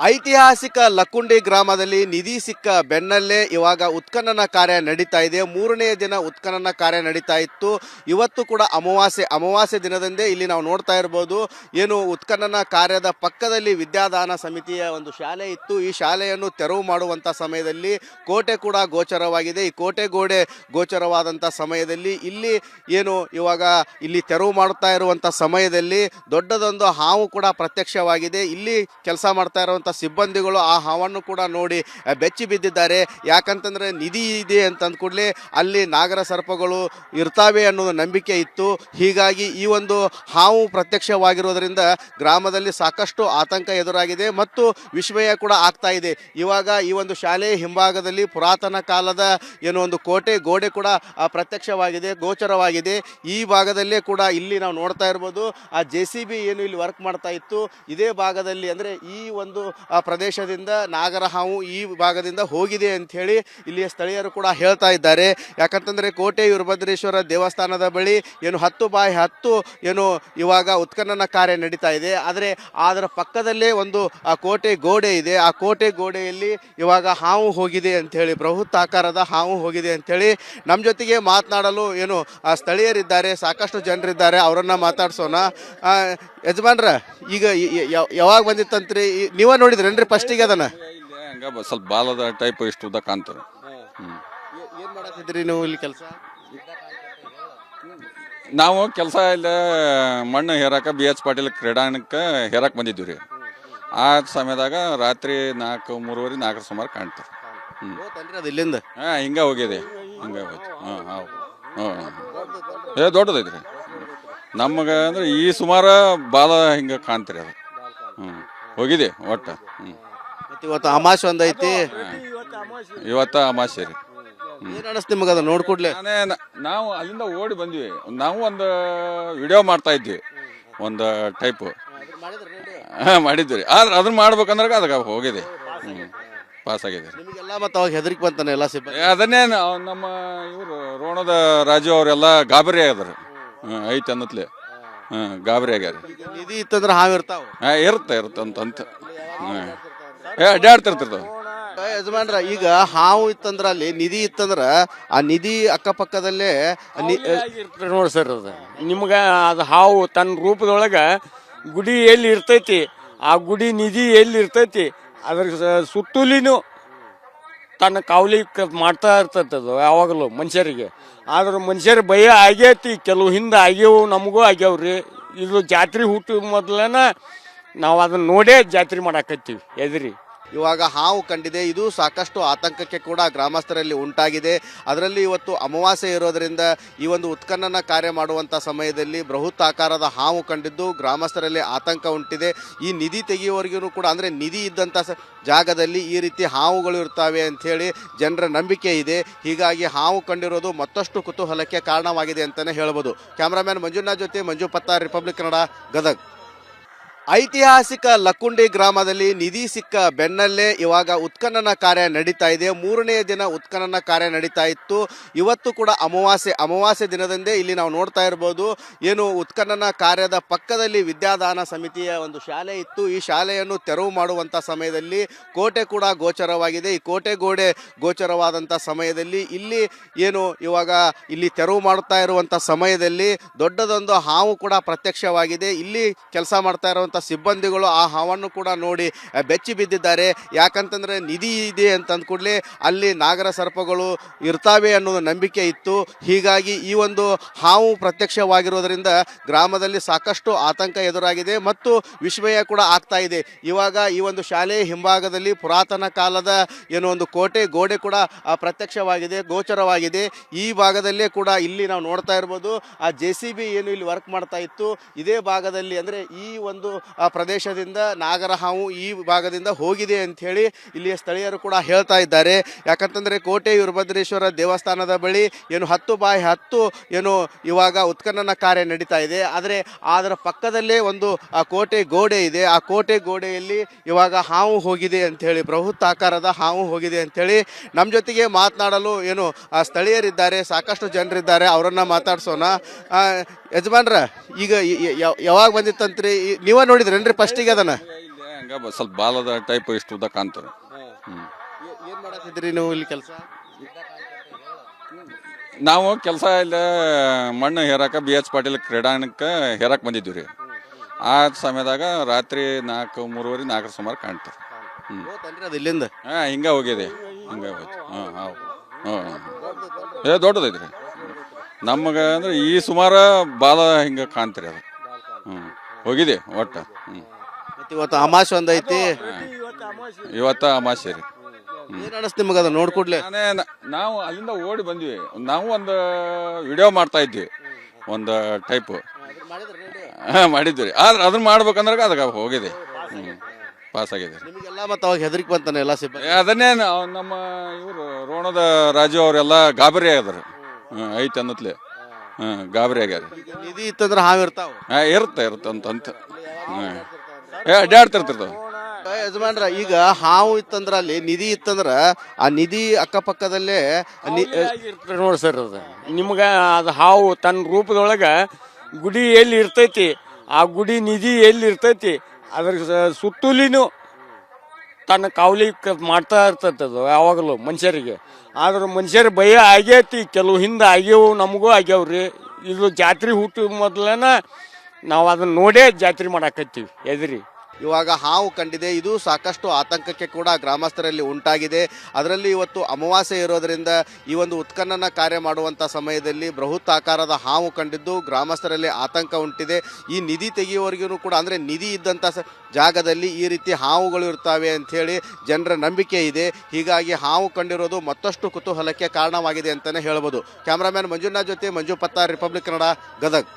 ಐತಿಹಾಸಿಕ ಲಕ್ಕುಂಡಿ ಗ್ರಾಮದಲ್ಲಿ ನಿಧಿ ಸಿಕ್ಕ ಬೆನ್ನಲ್ಲೇ ಇವಾಗ ಉತ್ಖನನ ಕಾರ್ಯ ನಡೀತಾ ಇದೆ. ಮೂರನೇ ದಿನ ಉತ್ಖನನ ಕಾರ್ಯ ನಡೀತಾ ಇತ್ತು. ಇವತ್ತು ಕೂಡ ಅಮಾವಾಸ್ಯೆ ಅಮಾವಾಸ್ಯೆ ದಿನದಂದೇ ಇಲ್ಲಿ ನಾವು ನೋಡ್ತಾ ಇರ್ಬೋದು. ಏನು ಉತ್ಖನನ ಕಾರ್ಯದ ಪಕ್ಕದಲ್ಲಿ ವಿದ್ಯಾದಾನ ಸಮಿತಿಯ ಒಂದು ಶಾಲೆ ಇತ್ತು. ಈ ಶಾಲೆಯನ್ನು ತೆರವು ಮಾಡುವಂಥ ಸಮಯದಲ್ಲಿ ಕೋಟೆ ಕೂಡ ಗೋಚರವಾಗಿದೆ. ಈ ಕೋಟೆ ಗೋಡೆ ಗೋಚರವಾದಂಥ ಸಮಯದಲ್ಲಿ ಇಲ್ಲಿ ಏನು ಇವಾಗ ಇಲ್ಲಿ ತೆರವು ಮಾಡುತ್ತಾ ಇರುವಂಥ ಸಮಯದಲ್ಲಿ ದೊಡ್ಡದೊಂದು ಹಾವು ಕೂಡ ಪ್ರತ್ಯಕ್ಷವಾಗಿದೆ. ಇಲ್ಲಿ ಕೆಲಸ ಮಾಡ್ತಾ ಇರುವಂಥ ಸಿಬ್ಬಂದಿಗಳು ಆ ಹಾವನ್ನು ಕೂಡ ನೋಡಿ ಬೆಚ್ಚಿ ಬಿದ್ದಿದ್ದಾರೆ. ಯಾಕಂತಂದ್ರೆ ನಿಧಿ ಇದೆ ಅಂತಂದ ಕೂಡಲೇ ಅಲ್ಲಿ ನಾಗರ ಸರ್ಪಗಳು ಇರ್ತಾವೆ ಅನ್ನೋದು ನಂಬಿಕೆ ಇತ್ತು. ಹೀಗಾಗಿ ಈ ಒಂದು ಹಾವು ಪ್ರತ್ಯಕ್ಷವಾಗಿರೋದರಿಂದ ಗ್ರಾಮದಲ್ಲಿ ಸಾಕಷ್ಟು ಆತಂಕ ಎದುರಾಗಿದೆ ಮತ್ತು ವಿಸ್ಮಯ ಕೂಡ ಆಗ್ತಾ ಇದೆ. ಇವಾಗ ಈ ಒಂದು ಶಾಲೆಯ ಹಿಂಭಾಗದಲ್ಲಿ ಪುರಾತನ ಕಾಲದ ಏನೋ ಒಂದು ಕೋಟೆ, ಗೋಡೆ ಕೂಡ ಪ್ರತ್ಯಕ್ಷವಾಗಿದೆ, ಗೋಚರವಾಗಿದೆ. ಈ ಭಾಗದಲ್ಲೇ ಕೂಡ ಇಲ್ಲಿ ನಾವು ನೋಡ್ತಾ ಇರ್ಬೋದು. ಆ ಜೆ ಏನು ಇಲ್ಲಿ ವರ್ಕ್ ಮಾಡ್ತಾ ಇತ್ತು. ಇದೇ ಭಾಗದಲ್ಲಿ ಅಂದರೆ ಈ ಒಂದು ಪ್ರದೇಶದಿಂದ ನಾಗರ ಹಾವು ಈ ಭಾಗದಿಂದ ಹೋಗಿದೆ ಅಂತ ಹೇಳಿ ಇಲ್ಲಿಯ ಸ್ಥಳೀಯರು ಕೂಡ ಹೇಳ್ತಾ ಇದ್ದಾರೆ. ಯಾಕಂತಂದರೆ ಕೋಟೆ ವೀರಭದ್ರೇಶ್ವರ ದೇವಸ್ಥಾನದ ಬಳಿ ಏನು ಹತ್ತು ಬಾಯಿ ಹತ್ತು ಏನು ಇವಾಗ ಉತ್ಖನನ ಕಾರ್ಯ ನಡೀತಾ ಇದೆ. ಆದರೆ ಅದರ ಪಕ್ಕದಲ್ಲೇ ಒಂದು ಆ ಕೋಟೆ ಗೋಡೆ ಇದೆ. ಆ ಕೋಟೆ ಗೋಡೆಯಲ್ಲಿ ಇವಾಗ ಹಾವು ಹೋಗಿದೆ ಅಂಥೇಳಿ ಬೃಹತ್ ಆಕಾರದ ಹಾವು ಹೋಗಿದೆ ಅಂಥೇಳಿ ನಮ್ಮ ಜೊತೆಗೆ ಮಾತನಾಡಲು ಏನು ಆ ಸ್ಥಳೀಯರಿದ್ದಾರೆ. ಸಾಕಷ್ಟು ಜನರಿದ್ದಾರೆ. ಅವರನ್ನು ಮಾತಾಡ್ಸೋಣ. ಆ, ಯಜಮಾನ್ರ ಈಗ ಯಾವಾಗ ಬಂದಿತ್ತಂತ್ರಿ? ನೀವ ನೋಡಿದ್ರೇನ್ರಿ ಫಸ್ಟಿಗೆ ಅದನ್ನ? ಇಲ್ಲಿ ಹಂಗ ಬ- ಸ್ವಲ್ಪ ಬಾಲದ ಟೈಪ್ ಇಷ್ಟು ಉದ್ದ ಕಾಣ್ತದೆ. ಹ್ಮ್. ಏನ್ ಮಾಡತ್ತಿದ್ರಿ ನೀವು ಇಲ್ಲಿ ಕೆಲಸ? ನಾವು ಕೆಲಸ ಇಲ್ಲ ಮಣ್ಣು ಹೇರಾಕ ಬಿ ಎಚ್ ಪಾಟೀಲ್ ಕ್ರೀಡಾಂಗಣಕ್ಕೆ ಹೇರಕ್ ಬಂದಿದ್ವಿ ರೀ ಆ ಸಮಯದಾಗ ರಾತ್ರಿ ನಾಲ್ಕು ಮೂರುವರೆ ನಾಲ್ಕರ ಸುಮಾರು ಹ್ಮ್. ಅದು ಇಲ್ಲಿಂದ? ಹಾಂ ಹಿಂಗೆ ಹೋಗಿದೆ. ಹಿಂಗೆ ಹೋಯ್ತು. ಹಾಂ ಹೌದು. ಹಾಂ ಏ ದೊಡ್ಡದೈತೆ ರೀ ನಮಗೆ ಅಂದ್ರೆ ಈ ಸುಮಾರು ಬಾಲ ಹಿಂಗೆ ಕಾಣ್ತೀರಿ ಅದು. ಹ್ಞೂ ಹೋಗಿದೆ ಒಟ್ಟು. ಹ್ಞೂ ಮತ್ತೆ ಇವತ್ತು ಐತಿ. ಒಂದೈತಿ ಇವತ್ತ ಅಮಾಸೆ ರೀ. ಏನ್ ಅನಸ್ತು ನಿಮಗೆ ಅದು ನೋಡ್ಕೊಡ್ಲೆ ನಾನೇ ನ- ನಾವು ಅಲ್ಲಿಂದ ಓಡಿ ಬಂದ್ವಿ. ನಾವು ಒಂದು ವಿಡಿಯೋ ಮಾಡ್ತಾ ಇದ್ವಿ. ಒಂದು ಟೈಪು. ಮಾಡಿದ್ವಿ ರೀ. ಆದ್ರೆ ಅದನ್ನ ಮಾಡ್ಬೇಕಂದ್ರೆ ಅದಕ್ಕೆ ಹೋಗಿದೆ ಹ್ಞೂ ಪಾಸ್ ಆಗಿದೆ ರೀ. ನಿಮಗೆಲ್ಲ ಮತ್ತೆ ಅವಾಗ ಹೆದರಿಕೆ ಬಂತಾನೆ ಎಲ್ಲ ಸಿಬ್ಬಂದಿ. ಏ, ಅದನ್ನೇ ನಮ್ಮ ಇವರು ರೋಣದ ರಾಜು ಅವರೆಲ್ಲ ಗಾಬರಿ ಆಗಿದ್ರು ಐತೆ ಅನ್ನತ್ಲೆ ಹಾಂ ಗಾಬರಿ ಆಗ್ಯಾರ. ನಿಧಿ ಇತ್ತಂದ್ರೆ ಹಾವು ಇರ್ತಾವ. ಹಾಂ ಇರುತ್ತೆ ಇರುತ್ತೆ ಅಂತಂತ. ಹಾಂ. ಏ ಅಡ್ಡಾಡ್ತಿರ್ತಿರ್ತಾವ ಯಜಮಾನ್ರ ಈಗ ಹಾವು ಇತ್ತಂದ್ರ ಅಲ್ಲಿ ನಿಧಿ ಇತ್ತಂದ್ರ ಆ ನಿಧಿ ಅಕ್ಕಪಕ್ಕದಲ್ಲೇ ನಿ- ಇರ್ತದೆ ನೋಡಿ ಸರ್ ಅದು. ನಿಮ್ಗೆ ಅದು ಹಾವು ತನ್ನ ರೂಪದೊಳಗೆ ಗುಡಿ ಎಲ್ಲಿ ಇರ್ತೈತಿ ಆ ಗುಡಿ ನಿಧಿ ಎಲ್ಲಿ ಇರ್ತೈತಿ ಅದ್ರ ಸ- ಸುತ್ತಲಿನೂ ತನ್ನ ಕಾವಲಿ ಮಾಡ್ತಾ ಅದು, ಯಾವಾಗಲೂ ಮನುಷ್ಯರಿಗೆ. ಆದ್ರೆ ಮನುಷ್ಯರ ಭಯ ಆಗೈತಿ, ಕೆಲವು ಹಿಂದೆ ಆಗ್ಯವು, ನಮಗೂ ಆಗ್ಯಾವ್ರಿ ಇದು ಜಾತ್ರೆ ಹುಟ್ಟು ಮೊದಲೇನ ನಾವು ಅದನ್ನ ನೋಡೇ ಜಾತ್ರೆ ಮಾಡಾಕತ್ತೀವಿ, ಎದ್ರಿ. ಇವಾಗ ಹಾವು ಕಂಡಿದೆ. ಇದು ಸಾಕಷ್ಟು ಆತಂಕಕ್ಕೆ ಕೂಡ ಗ್ರಾಮಸ್ಥರಲ್ಲಿ ಉಂಟಾಗಿದೆ. ಅದರಲ್ಲಿ ಇವತ್ತು ಅಮಾವಾಸ್ಯೆ ಇರೋದರಿಂದ ಈ ಒಂದು ಉತ್ಖನನ ಕಾರ್ಯ ಮಾಡುವಂಥ ಸಮಯದಲ್ಲಿ ಬೃಹತ್ ಆಕಾರದ ಹಾವು ಕಂಡಿದ್ದು ಗ್ರಾಮಸ್ಥರಲ್ಲಿ ಆತಂಕ ಉಂಟಿದೆ. ಈ ನಿಧಿ ತೆಗೆಯುವವರೆಗೂ ಕೂಡ, ಅಂದರೆ ನಿಧಿ ಇದ್ದಂಥ ಜಾಗದಲ್ಲಿ ಈ ರೀತಿ ಹಾವುಗಳು ಇರ್ತವೆ ಅಂಥೇಳಿ ಜನರ ನಂಬಿಕೆ ಇದೆ. ಹೀಗಾಗಿ ಹಾವು ಕಂಡಿರೋದು ಮತ್ತಷ್ಟು ಕುತೂಹಲಕ್ಕೆ ಕಾರಣವಾಗಿದೆ ಅಂತಲೇ ಹೇಳ್ಬೋದು. ಕ್ಯಾಮ್ರಾಮ್ಯಾನ್ ಮಂಜುನಾಥ್ ಜೊತೆ ಮಂಜು ರಿಪಬ್ಲಿಕ್ ಕನ್ನಡ, ಗದಗ್. ಐತಿಹಾಸಿಕ ಲಕ್ಕುಂಡಿ ಗ್ರಾಮದಲ್ಲಿ ನಿಧಿ ಸಿಕ್ಕ ಬೆನ್ನಲ್ಲೇ ಇವಾಗ ಉತ್ಖನನ ಕಾರ್ಯ ನಡೀತಾ ಇದೆ. ಮೂರನೇ ದಿನ ಉತ್ಖನನ ಕಾರ್ಯ ನಡೀತಾ ಇತ್ತು. ಇವತ್ತು ಕೂಡ ಅಮಾವಾಸ್ಯೆ ಅಮಾವಾಸ್ಯೆ ದಿನದಂದೇ ಇಲ್ಲಿ ನಾವು ನೋಡ್ತಾ ಇರ್ಬೋದು. ಏನು ಉತ್ಖನನ ಕಾರ್ಯದ ಪಕ್ಕದಲ್ಲಿ ವಿದ್ಯಾದಾನ ಸಮಿತಿಯ ಒಂದು ಶಾಲೆ ಇತ್ತು. ಈ ಶಾಲೆಯನ್ನು ತೆರವು ಮಾಡುವಂಥ ಸಮಯದಲ್ಲಿ ಕೋಟೆ ಕೂಡ ಗೋಚರವಾಗಿದೆ. ಈ ಕೋಟೆ ಗೋಡೆ ಗೋಚರವಾದಂಥ ಸಮಯದಲ್ಲಿ ಇಲ್ಲಿ ಏನು ಇವಾಗ ಇಲ್ಲಿ ತೆರವು ಮಾಡುತ್ತಾ ಇರುವಂಥ ಸಮಯದಲ್ಲಿ ದೊಡ್ಡದೊಂದು ಹಾವು ಕೂಡ ಪ್ರತ್ಯಕ್ಷವಾಗಿದೆ. ಇಲ್ಲಿ ಕೆಲಸ ಮಾಡ್ತಾ ಇರುವಂಥ ಸಿಬ್ಬಂದಿಗಳು ಆ ಹಾವನ್ನು ಕೂಡ ನೋಡಿ ಬೆಚ್ಚಿ ಬಿದ್ದಿದ್ದಾರೆ. ಯಾಕಂತಂದ್ರೆ ನಿಧಿ ಇದೆ ಅಂತ ಕೂಡಲೇ ಅಲ್ಲಿ ನಾಗರ ಸರ್ಪಗಳು ಇರ್ತಾವೆ ಅನ್ನೋದು ನಂಬಿಕೆ ಇತ್ತು. ಹೀಗಾಗಿ ಈ ಒಂದು ಹಾವು ಪ್ರತ್ಯಕ್ಷವಾಗಿರೋದರಿಂದ ಗ್ರಾಮದಲ್ಲಿ ಸಾಕಷ್ಟು ಆತಂಕ ಎದುರಾಗಿದೆ ಮತ್ತು ವಿಸ್ಮಯ ಕೂಡ ಆಗ್ತಾ ಇದೆ. ಇವಾಗ ಈ ಒಂದು ಶಾಲೆಯ ಹಿಂಭಾಗದಲ್ಲಿ ಪುರಾತನ ಕಾಲದ ಏನೋ ಒಂದು ಕೋಟೆ, ಗೋಡೆ ಕೂಡ ಪ್ರತ್ಯಕ್ಷವಾಗಿದೆ, ಗೋಚರವಾಗಿದೆ. ಈ ಭಾಗದಲ್ಲೇ ಕೂಡ ಇಲ್ಲಿ ನಾವು ನೋಡ್ತಾ ಇರ್ಬೋದು. ಆ ಜೆ ಏನು ಇಲ್ಲಿ ವರ್ಕ್ ಮಾಡ್ತಾ ಇತ್ತು. ಇದೇ ಭಾಗದಲ್ಲಿ ಅಂದರೆ ಈ ಒಂದು ಪ್ರದೇಶದಿಂದ ನಾಗರ ಹಾವು ಈ ಭಾಗದಿಂದ ಹೋಗಿದೆ ಅಂಥೇಳಿ ಇಲ್ಲಿಯ ಸ್ಥಳೀಯರು ಕೂಡ ಹೇಳ್ತಾ ಇದ್ದಾರೆ. ಯಾಕಂತಂದರೆ ಕೋಟೆ ವೀರಭದ್ರೇಶ್ವರ ದೇವಸ್ಥಾನದ ಬಳಿ ಏನು ಹತ್ತು ಬಾಯಿ ಹತ್ತು ಏನು ಇವಾಗ ಉತ್ಖನನ ಕಾರ್ಯ ನಡೀತಾ ಇದೆ. ಆದರೆ ಅದರ ಪಕ್ಕದಲ್ಲೇ ಒಂದು ಆ ಕೋಟೆ ಗೋಡೆ ಇದೆ. ಆ ಕೋಟೆ ಗೋಡೆಯಲ್ಲಿ ಇವಾಗ ಹಾವು ಹೋಗಿದೆ ಅಂಥೇಳಿ ಬೃಹತ್ ಆಕಾರದ ಹಾವು ಹೋಗಿದೆ ಅಂಥೇಳಿ ನಮ್ಮ ಜೊತೆಗೆ ಮಾತನಾಡಲು ಏನು ಆ ಸ್ಥಳೀಯರಿದ್ದಾರೆ. ಸಾಕಷ್ಟು ಜನರಿದ್ದಾರೆ. ಅವರನ್ನು ಮಾತಾಡ್ಸೋಣ. ಆ, ಯಜಮಾನ್ರ ಈಗ ಯಾವಾಗ ಬಂದಿತ್ತಂತ್ರಿ? ನೀವ ನೋಡಿದ್ರೇನ್ರಿ ಈಗ ಅದನ್ನ? ಹಂಗ ಬ- ಸ್ವಲ್ಪ ಬಾಲದ ಟೈಪ್ ಇಷ್ಟು ಉದ್ದ ಕಾಣ್ತದೆ ಹ್ಮ್. ಏನ್ ಮಾಡತ್ತಿದ್ರಿ ನೀವು ಇಲ್ಲಿ ಕೆಲಸ? ನಾವು ಕೆಲಸ ಇಲ್ಲ ಮಣ್ಣು ಹೇರಾಕ ಬಿ ಎಚ್ ಪಾಟೀಲ್ ಕ್ರೀಡಾಂಗಣಕ್ಕೆ ಹೇರಕ್ ಬಂದಿದ್ವಿ ರೀ. ಆ ಸಮಯದಾಗ ರಾತ್ರಿ ನಾಲ್ಕು ಮೂರುವರೆ ನಾಲ್ಕರ ಸುಮಾರು ಕಾಣ್ತದೆ ಹಿಂಗ ಹೋತನ್ರಿ ಅದು ಇಲ್ಲಿಂದ? ಹಾಂ ಹಿಂಗೆ ಹೋಗಿದೆ ಹಿಂಗೆ ಹೋಯ್ತು. ಹಾಂ ಹೌದು. ಹಾಂ ಏ ದೊಡ್ಡದೈತೆ ರೀ ನಮಗೆ ಅಂದ್ರೆ ಈ ಸುಮಾರು ಬಾಲ ಹಿಂಗೆ ಕಾಣ್ತೀರಿ ಅದು. ಹ್ಞೂ ಹೋಗಿದೆ ಒಟ್ಟು. ಹ್ಞೂ ಮತ್ತೆ ಇವತ್ತು ಅಮಾಶ್ ಒಂದೈತಿ ಇವತ್ತ ಅಮಾಸೆ ರೀ. ಏನ್ ಅನಸ್ತ ನಿಮಗೆ ಅದು ನೋಡ್ಕೊಡ್ಲೆ? ನಾನೇ ನ- ನಾವು ಅಲ್ಲಿಂದ ಓಡಿ ಬಂದ್ವಿ. ನಾವು ಒಂದು ವಿಡಿಯೋ ಮಾಡ್ತಾ ಇದ್ವಿ. ಒಂದು ಟೈಪ್. ಮಾಡಿದ್ವಿ ರೀ. ಆದ್ರೆ ಅದನ್ನ ಮಾಡ್ಬೇಕಂದ್ರೆ ಅದಕ್ಕೆ ಹೋಗಿದೆ. ಹ್ಞೂ ಪಾಸ್ ಆಗಿದೆ ರೀ ನಿಮಗೆಲ್ಲ ಮತ್ತೆ ಅವಾಗ ಹೆದರಿಕೆ ಬಂತಾನೆ ಎಲ್ಲ ಸಿಬ್ಬಂದಿ. ಅದನ್ನೇ ನಾವು ನಮ್ಮ ಇವರು ರೋಣದ ರಾಜು ಅವರೆಲ್ಲ ಗಾಬರಿ ಆಗ್ಯಾರ ಹ್ಞೂ ಐತೆ ಅನ್ನತ್ಲೆ. ಹಾಂ. ಗಾಬರಿ ಆಗ್ಯಾರ. ನಿಧಿ ಇತ್ತಂದ್ರೆ ಹಾವು ಇರ್ತಾವ. ಹಾಂ ಇರುತ್ತೆ ಇರುತ್ತೆ ಅಂತ ಅಂತ. ಹ್ಞೂ ಏ ಅಡ್ಡಾಡ್ತಿರ್ತಿರ್ತಾವ ಯಜಮಾನ್ರ ಈಗ ಹಾವು ಇತ್ತಂದ್ರ ಅಲ್ಲಿ ನಿಧಿ ಇತ್ತಂದ್ರ ಆ ನಿಧಿ ಅಕ್ಕಪಕ್ಕದಲ್ಲೇ ನಿ- ನೋಡಿ ಸರ್ ಅದು. ನಿಮ್ಗೆ ಅದು ಹಾವು ತನ್ನ ರೂಪದೊಳಗೆ ಗುಡಿ ಎಲ್ಲಿ ಇರ್ತೈತಿ ಆ ಗುಡಿ ನಿಧಿ ಎಲ್ಲಿ ಇರ್ತೈತಿ ಅದ್ರ ಸ- ಸುತ್ತಲಿನೂ ತನ್ನ ಕಾವಲಿ ಮಾಡ್ತಾ ಇರ್ತೈತೆ ಅದು, ಯಾವಾಗಲೂ ಮನುಷ್ಯರಿಗೆ. ಆದ್ರೆ ಮನುಷ್ಯರ ಭಯ ಆಗೈತಿ ಕೆಲವು ಹಿಂದೆ ಆಗ್ಯವು, ನಮಗೂ ಆಗ್ಯಾವ್ರಿ ಇದು ಜಾತ್ರೆ ಹುಟ್ಟಿದ ಮೊದಲೇನ ನಾವು ಅದನ್ನ ನೋಡೇ ಜಾತ್ರೆ ಮಾಡಾಕತ್ತೀವಿ, ಎದ್ರಿ. ಇವಾಗ ಹಾವು ಕಂಡಿದೆ. ಇದು ಸಾಕಷ್ಟು ಆತಂಕಕ್ಕೆ ಕೂಡ ಗ್ರಾಮಸ್ಥರಲ್ಲಿ ಉಂಟಾಗಿದೆ. ಅದರಲ್ಲಿ ಇವತ್ತು ಅಮಾವಾಸ್ಯೆ ಇರೋದರಿಂದ ಈ ಒಂದು ಉತ್ಖನನ ಕಾರ್ಯ ಮಾಡುವಂಥ ಸಮಯದಲ್ಲಿ ಬೃಹತ್ ಆಕಾರದ ಹಾವು ಕಂಡಿದ್ದು ಗ್ರಾಮಸ್ಥರಲ್ಲಿ ಆತಂಕ ಉಂಟಿದೆ. ಈ ನಿಧಿ ತೆಗೆಯುವವರೆಗೂ ಕೂಡ, ಅಂದರೆ ನಿಧಿ ಇದ್ದಂಥ ಜಾಗದಲ್ಲಿ ಈ ರೀತಿ ಹಾವುಗಳು ಇರ್ತವೆ ಅಂಥೇಳಿ ಜನರ ನಂಬಿಕೆ ಇದೆ. ಹೀಗಾಗಿ ಹಾವು ಕಂಡಿರೋದು ಮತ್ತಷ್ಟು ಕುತೂಹಲಕ್ಕೆ ಕಾರಣವಾಗಿದೆ ಅಂತಲೇ ಹೇಳ್ಬೋದು. ಕ್ಯಾಮ್ರಾಮ್ಯಾನ್ ಮಂಜುನಾಥ್ ಜೊತೆ ಮಂಜು ಪತ್ತಾರ್, ರಿಪಬ್ಲಿಕ್ ಕನ್ನಡ, ಗದಗ್.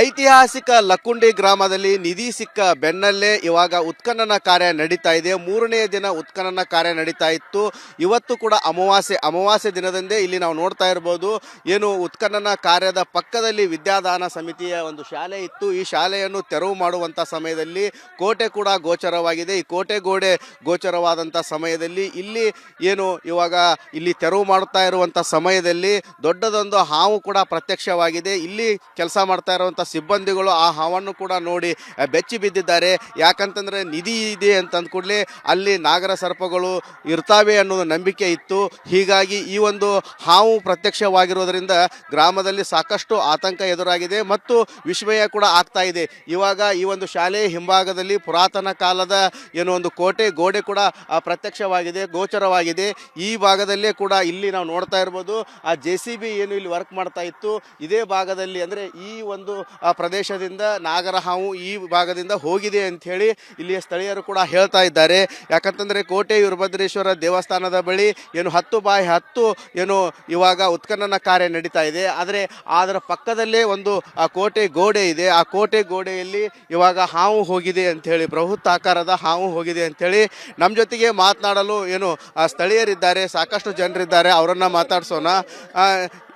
ಐತಿಹಾಸಿಕ ಲಕ್ಕುಂಡಿ ಗ್ರಾಮದಲ್ಲಿ ನಿಧಿ ಸಿಕ್ಕ ಬೆನ್ನಲ್ಲೇ ಇವಾಗ ಉತ್ಖನನ ಕಾರ್ಯ ನಡೀತಾ ಇದೆ. ಮೂರನೇ ದಿನ ಉತ್ಖನನ ಕಾರ್ಯ ನಡೀತಾ ಇತ್ತು. ಇವತ್ತು ಕೂಡ ಅಮಾವಾಸ್ಯೆ ಅಮಾವಾಸ್ಯೆ ದಿನದಂದೇ ಇಲ್ಲಿ ನಾವು ನೋಡ್ತಾ ಇರ್ಬೋದು. ಏನು ಉತ್ಖನನ ಕಾರ್ಯದ ಪಕ್ಕದಲ್ಲಿ ವಿದ್ಯಾದಾನ ಸಮಿತಿಯ ಒಂದು ಶಾಲೆ ಇತ್ತು. ಈ ಶಾಲೆಯನ್ನು ತೆರವು ಮಾಡುವಂಥ ಸಮಯದಲ್ಲಿ ಕೋಟೆ ಕೂಡ ಗೋಚರವಾಗಿದೆ. ಈ ಕೋಟೆ ಗೋಡೆ ಗೋಚರವಾದಂಥ ಸಮಯದಲ್ಲಿ ಇಲ್ಲಿ ಏನು ಇವಾಗ ಇಲ್ಲಿ ತೆರವು ಮಾಡುತ್ತಾ ಇರುವಂಥ ಸಮಯದಲ್ಲಿ ದೊಡ್ಡದೊಂದು ಹಾವು ಕೂಡ ಪ್ರತ್ಯಕ್ಷವಾಗಿದೆ. ಇಲ್ಲಿ ಕೆಲಸ ಮಾಡ್ತಾ ಇರುವಂಥ ಸಿಬ್ಬಂದಿಗಳು ಆ ಹಾವನ್ನು ಕೂಡ ನೋಡಿ ಬೆಚ್ಚಿ ಬಿದ್ದಿದ್ದಾರೆ. ಯಾಕಂತಂದರೆ ನಿಧಿ ಇದೆ ಅಂತ ಕೂಡಲೇ ಅಲ್ಲಿ ನಾಗರ ಸರ್ಪಗಳು ಇರ್ತಾವೆ ಅನ್ನೋದು ನಂಬಿಕೆ ಇತ್ತು. ಹೀಗಾಗಿ ಈ ಒಂದು ಹಾವು ಪ್ರತ್ಯಕ್ಷವಾಗಿರೋದ್ರಿಂದ ಗ್ರಾಮದಲ್ಲಿ ಸಾಕಷ್ಟು ಆತಂಕ ಎದುರಾಗಿದೆ ಮತ್ತು ವಿಸ್ಮಯ ಕೂಡ ಆಗ್ತಾ ಇದೆ. ಇವಾಗ ಈ ಒಂದು ಶಾಲೆಯ ಹಿಂಭಾಗದಲ್ಲಿ ಪುರಾತನ ಕಾಲದ ಏನೋ ಒಂದು ಕೋಟೆ, ಗೋಡೆ ಕೂಡ ಪ್ರತ್ಯಕ್ಷವಾಗಿದೆ, ಗೋಚರವಾಗಿದೆ. ಈ ಭಾಗದಲ್ಲೇ ಕೂಡ ಇಲ್ಲಿ ನಾವು ನೋಡ್ತಾ ಇರ್ಬೋದು. ಆ ಜೆ ಏನು ಇಲ್ಲಿ ವರ್ಕ್ ಮಾಡ್ತಾ ಇತ್ತು. ಇದೇ ಭಾಗದಲ್ಲಿ ಅಂದರೆ ಈ ಒಂದು ಪ್ರದೇಶದಿಂದ ನಾಗರ ಹಾವು ಈ ಭಾಗದಿಂದ ಹೋಗಿದೆ ಅಂಥೇಳಿ ಇಲ್ಲಿಯ ಸ್ಥಳೀಯರು ಕೂಡ ಹೇಳ್ತಾ ಇದ್ದಾರೆ. ಯಾಕಂತಂದರೆ ಕೋಟೆ ವೀರಭದ್ರೇಶ್ವರ ದೇವಸ್ಥಾನದ ಬಳಿ ಏನು ಹತ್ತು ಬಾಯಿ ಹತ್ತು ಏನು ಇವಾಗ ಉತ್ಖನನ ಕಾರ್ಯ ನಡೀತಾ ಇದೆ. ಆದರೆ ಅದರ ಪಕ್ಕದಲ್ಲೇ ಒಂದು ಆ ಕೋಟೆ ಗೋಡೆ ಇದೆ. ಆ ಕೋಟೆ ಗೋಡೆಯಲ್ಲಿ ಇವಾಗ ಹಾವು ಹೋಗಿದೆ ಅಂಥೇಳಿ ಬೃಹತ್ ಆಕಾರದ ಹಾವು ಹೋಗಿದೆ ಅಂಥೇಳಿ ನಮ್ಮ ಜೊತೆಗೆ ಮಾತನಾಡಲು ಏನು ಆ ಸ್ಥಳೀಯರಿದ್ದಾರೆ ಸಾಕಷ್ಟು ಜನರಿದ್ದಾರೆ. ಅವರನ್ನು ಮಾತಾಡ್ಸೋಣ. ಆ,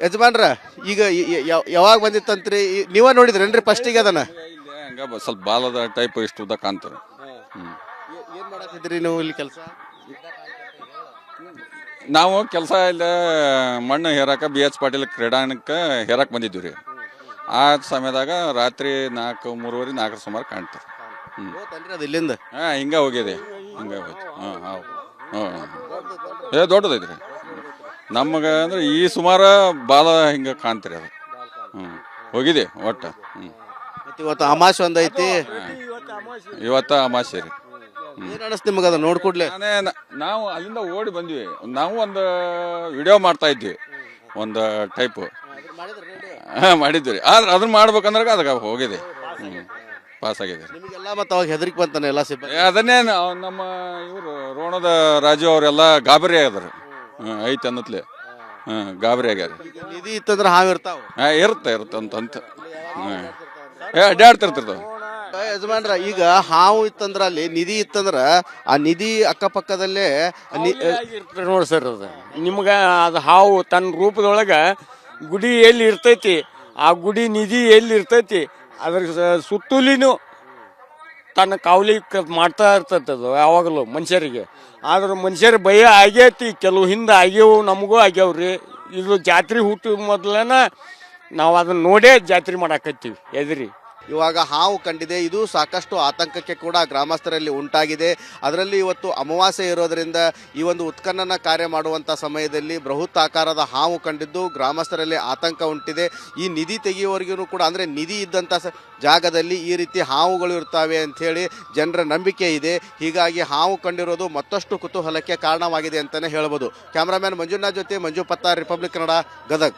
ಯಜಮಾನ್ರ ಈಗ ಯಾವಾಗ ಬಂದಿತ್ತಂತ್ರಿ? ನೀವ ನೀವ ನೋಡಿದ್ರೇನ್ರಿ ಈಗ ಅದನ್ನ ಇಲ್ಲಿ ಹಂಗ ಬ- ಸ್ವಲ್ಪ ಬಾಲದ ಟೈಪ್ ಇಷ್ಟು ಉದ್ದ ಕಾಣ್ತದೆ. ಏನ್ ನೀವು ಇಲ್ಲಿ ಕೆಲಸ? ನಾವು ಕೆಲಸ ಇಲ್ಲ ಮಣ್ಣು ಹೇರಾಕ ಬಿ ಎಚ್ ಪಾಟೀಲ್ ಕ್ರೀಡಾಂಗಣಕ್ಕೆ ಹೇರಕ್ ಬಂದಿದ್ವಿ ರೀ. ಆ ಸಮಯದಾಗ ರಾತ್ರಿ ನಾಲ್ಕು ಮೂರುವರೆ ನಾಲ್ಕರ ಸುಮಾರು ಕಾಣ್ತದೆ. ಹ್ಞೂ ಹೋತನ್ರಿ ಅದು ಇಲ್ಲಿಂದ? ಹಾಂ ಹಿಂಗೆ ಹೋಗಿದೆ. ಹಿಂಗೆ ಹೋಯ್ತು. ಹಾಂ ಹಾಂ ಹಾಂ ಏ ದೊಡ್ಡದೈತೆ ರೀ ನಮಗೆ ಅಂದ್ರೆ ಈ ಸುಮಾರು ಬಾಲ ಹಿಂಗೆ ಕಾಣ್ತೀರಿ ಅದು. ಹ್ಞೂ ಹೋಗಿದೆ ಒಟ್ಟು. ಹ್ಞೂ ಮತ್ತೆ ಇವತ್ತು ಅಮಾಸೆ ಒಂದೈತಿ. ಐತಿ ಇವತ್ತ ಅಮಾಸೆ. ರೀ. ಏನ್ ಅನಸ್ತ ನಿಮಗೆ ಅದು ನೋಡ್ಕೊಡ್ಲೆ ನಾನೇ ನ- ನಾವು ಅಲ್ಲಿಂದ ಓಡಿ ಬಂದ್ವಿ. ನಾವು ಒಂದು ವಿಡಿಯೋ ಮಾಡ್ತಾ ಇದ್ವಿ. ಒಂದು ಟೈಪ್ ಹಾಂ ಮಾಡಿದ್ವಿ. ರೀ ಆದ್ರೆ ಅದನ್ನ ಮಾಡ್ಬೇಕಂದ್ರೆ ಅದಕ್ಕೆ ಹೋಗಿದೆ. ಹ್ಞೂ ಪಾಸ್ ಆಗಿದೆ ನಿಮಗೆಲ್ಲ ಮತ್ತೆ ಅವಾಗ ಹೆದರಿಕೆ ಬಂತಾನೆ ಎಲ್ಲ ಸಿಬ್ಬಂದಿ? ಏ, ಅದನ್ನೇ ನಾವು ನಮ್ಮ ಇವರು ರೋಣದ ರಾಜು ಅವರೆಲ್ಲ ಗಾಬರಿ ಆಗ್ಯಾರ ಹ್ಞೂ ಐತೆ ಅನ್ನತ್ಲೆ. ಹ್ಞೂ ಗಾಬರಿ ಆಗ್ಯಾರ. ನಿಧಿ ಇತ್ತಂದ್ರೆ ಹಾವು ಇರ್ತಾವ. ಹಾಂ ಇರುತ್ತೆ ಇರುತ್ತೆ ಅಂತ ಅಂತ ಏ ಅಡ್ಡಾಡ್ತಿರ್ತಿರ್ತಾವ ಯಜಮಾನ್ರ ಈಗ ಹಾವು ಇತ್ತಂದ್ರ ಅಲ್ಲಿ ನಿಧಿ ಇತ್ತಂದ್ರ ಆ ನಿಧಿ ಅಕ್ಕಪಕ್ಕದಲ್ಲೇ ನೋಡಿ ಸರ್ ಅದು. ನಿಮ್ಗೆ ಅದು ಹಾವು ತನ್ನ ರೂಪದೊಳಗೆ ಗುಡಿ ಎಲ್ಲಿ ಇರ್ತೈತಿ ಆ ಗುಡಿ ನಿಧಿ ಎಲ್ಲಿ ಇರ್ತೈತಿ ಅದ್ರ ಸುತ್ತಲಿನೂ ತನ್ನ ಕಾವಲಿ ಕ- ಮಾಡ್ತಾ ಅದು, ಯಾವಾಗಲೂ ಮನುಷ್ಯರಿಗೆ. ಆದ್ರೆ ಮನುಷ್ಯರ ಭಯ ಆಗೈತಿ ಕೆಲವು ಹಿಂದೆ ಆಗ್ಯವು, ನಮಗೂ ಆಗ್ಯಾವ್ರಿ ಇದು ಜಾತ್ರೆ ಹುಟ್ಟಿದ ಮೊದಲೇನ ನಾವು ಅದನ್ನ ನೋಡೇ ಜಾತ್ರೆ ಮಾಡಾಕತ್ತೀವಿ, ಎದ್ರಿ. ಇವಾಗ ಹಾವು ಕಂಡಿದೆ. ಇದು ಸಾಕಷ್ಟು ಆತಂಕಕ್ಕೆ ಕೂಡ ಗ್ರಾಮಸ್ಥರಲ್ಲಿ ಉಂಟಾಗಿದೆ. ಅದರಲ್ಲಿ ಇವತ್ತು ಅಮಾವಾಸ್ಯೆ ಇರೋದರಿಂದ ಈ ಒಂದು ಉತ್ಖನನ ಕಾರ್ಯ ಮಾಡುವಂಥ ಸಮಯದಲ್ಲಿ ಬೃಹತ್ ಆಕಾರದ ಹಾವು ಕಂಡಿದ್ದು ಗ್ರಾಮಸ್ಥರಲ್ಲಿ ಆತಂಕ ಉಂಟಿದೆ. ಈ ನಿಧಿ ತೆಗೆಯುವವರೆಗೂ ಕೂಡ, ಅಂದರೆ ನಿಧಿ ಇದ್ದಂಥ ಜಾಗದಲ್ಲಿ ಈ ರೀತಿ ಹಾವುಗಳು ಇರ್ತವೆ ಅಂಥೇಳಿ ಜನರ ನಂಬಿಕೆ ಇದೆ. ಹೀಗಾಗಿ ಹಾವು ಕಂಡಿರೋದು ಮತ್ತಷ್ಟು ಕುತೂಹಲಕ್ಕೆ ಕಾರಣವಾಗಿದೆ ಅಂತಲೇ ಹೇಳ್ಬೋದು. ಕ್ಯಾಮ್ರಾಮ್ಯಾನ್ ಮಂಜುನಾಥ್ ಜೊತೆ ಮಂಜು ಪತ್ತಾರ್, ರಿಪಬ್ಲಿಕ್ ಕನ್ನಡ, ಗದಗ್.